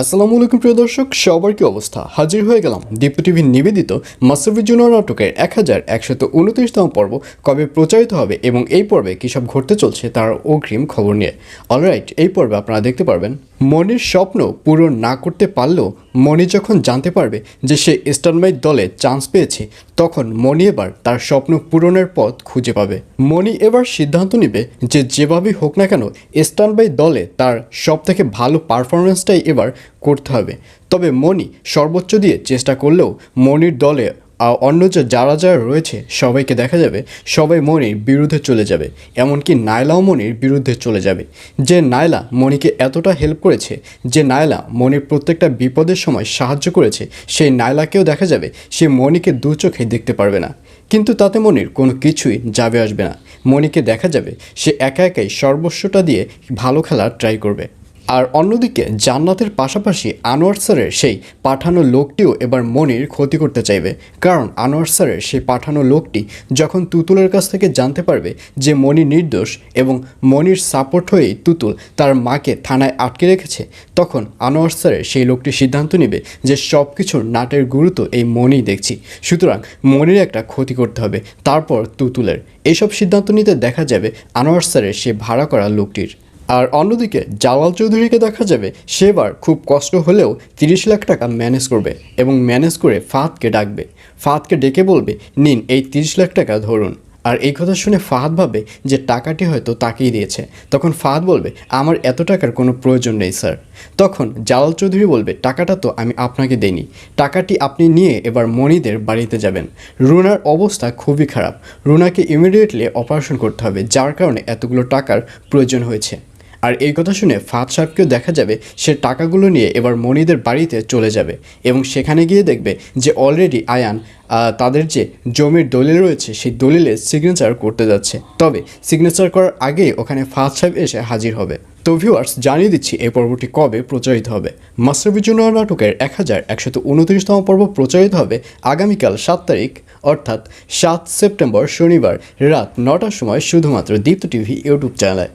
আসসালামু আলাইকুম প্রিয় দর্শক, সবার কি অবস্থা? হাজির হয়ে গেলাম দীপ্ত টিভির নিবেদিত মাসুফির জুনিয়র নাটকের এক হাজার একশত উনত্রিশতম পর্ব। কবে প্রচারিত হবে এবং এই পর্বে কী সব ঘটতে চলছে তার অগ্রিম খবর নিয়ে। অলরাইট এই পর্বে আপনারা দেখতে পারবেন মনির স্বপ্ন পূরণ না করতে পারলেও মনি যখন জানতে পারবে যে সে স্টারমাইট দলে চান্স পেয়েছে, তখন মনি এবার তার স্বপ্ন পূরণের পথ খুঁজে পাবে। মনি এবার সিদ্ধান্ত নেবে যে যেভাবেই হোক না কেন স্টানবাই দলে তার সব থেকে ভালো পারফরমেন্সটাই এবার করতে হবে। তবে মনি সর্বোচ্চ দিয়ে চেষ্টা করলেও মনির দলে আহ, অন্য যারা যারা রয়েছে সবাইকে দেখা যাবে সবাই মনির বিরুদ্ধে চলে যাবে। এমনকি নায়লাও মনির বিরুদ্ধে চলে যাবে। যে নায়লা মনিকে এতটা হেল্প করেছে যে নায়লা মনির প্রত্যেকটা বিপদের সময় সাহায্য করেছে সেই নায়লাকেও দেখা যাবে সে মনিকে দু চোখে দেখতে পারবে না। কিন্তু তাতে মনির কোনো কিছুই যাবে আসবে না। মনিকে দেখা যাবে সে একা একাই সর্বস্বটা দিয়ে ভালো খেলার ট্রাই করবে। আর অন্যদিকে জান্নাতের পাশাপাশি আনোয়ার স্যারের সেই পাঠানো লোকটিও এবার মনির ক্ষতি করতে চাইবে। কারণ আনোয়ার স্যারের সেই পাঠানো লোকটি যখন তুতুলের কাছ থেকে জানতে পারবে যে মনি নির্দোষ এবং মনির সাপোর্ট হয়েই তুতুল তার মাকে থানায় আটকে রেখেছে, তখন আনোয়ার স্যারের সেই লোকটি সিদ্ধান্ত নেবে যে সব কিছুর নাটের গুরুত্ব এই মনিই দেখছি। সুতরাং মনির একটা ক্ষতি করতে হবে। তারপর তুতুলের এইসব সিদ্ধান্ত নিতে দেখা যাবে আনোয়ার স্যারের সে ভাড়া করা লোকটির। আর অন্যদিকে জালাল চৌধুরীকে দেখা যাবে, সেবার খুব কষ্ট হলেও তিরিশ লাখ টাকা ম্যানেজ করবে এবং ম্যানেজ করে ফাহাদকে ডাকবে। ফাহাদকে ডেকে বলবে, নিন, এই তিরিশ লাখ টাকা ধরুন। আর এই কথা শুনে ফাহাদ ভাবে যে টাকাটি হয়তো তাকেই দিয়েছে। তখন ফাহাদ বলবে, আমার এত টাকার কোনো প্রয়োজন নেই, স্যার। তখন জালাল চৌধুরী বলবে, টাকাটা তো আমি আপনাকে দেইনি। টাকাটি আপনি নিয়ে এবার মনিদের বাড়িতে যাবেন। রুনার অবস্থা খুবই খারাপ। রুনাকে ইমিডিয়েটলি অপারেশন করতে হবে, যার কারণে এতগুলো টাকার প্রয়োজন হয়েছে। আর এই কথা শুনে ফাদ সাহেবকেও দেখা যাবে সে টাকাগুলো নিয়ে এবার মনিদের বাড়িতে চলে যাবে এবং সেখানে গিয়ে দেখবে যে অলরেডি আয়ান তাদের যে জমির দলিল রয়েছে সেই দলিলে সিগনেচার করতে যাচ্ছে। তবে সিগনেচার করার আগেই ওখানে ফাদ সাহেব এসে হাজির হবে। তো ভিউয়ার্স জানিয়ে দিচ্ছি এই পর্বটি কবে প্রচারিত হবে। মাস্টার জুনিয়র নাটকের এক হাজার একশত উনত্রিশতম পর্ব প্রচারিত হবে আগামীকাল সাত তারিখ, অর্থাৎ সাত সেপ্টেম্বর শনিবার রাত নটার সময় শুধুমাত্র দীপ্ত টিভি ইউটিউব চ্যানেলে।